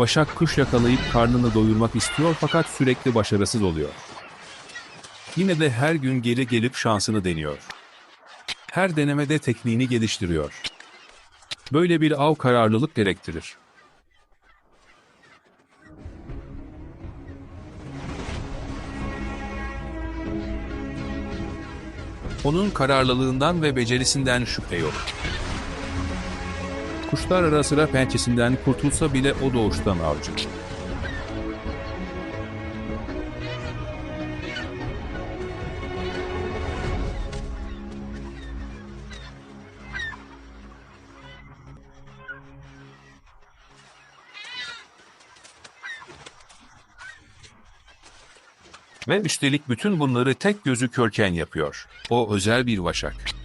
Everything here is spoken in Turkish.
Başak kuş yakalayıp karnını doyurmak istiyor fakat sürekli başarısız oluyor. Yine de her gün geri gelip şansını deniyor. Her denemede tekniğini geliştiriyor. Böyle bir av kararlılık gerektirir. Onun kararlılığından ve becerisinden şüphe yok. Kuşlar ara sıra pençesinden kurtulsa bile o doğuştan avcı. Ve üstelik bütün bunları tek gözü körken yapıyor. O özel bir vaşak.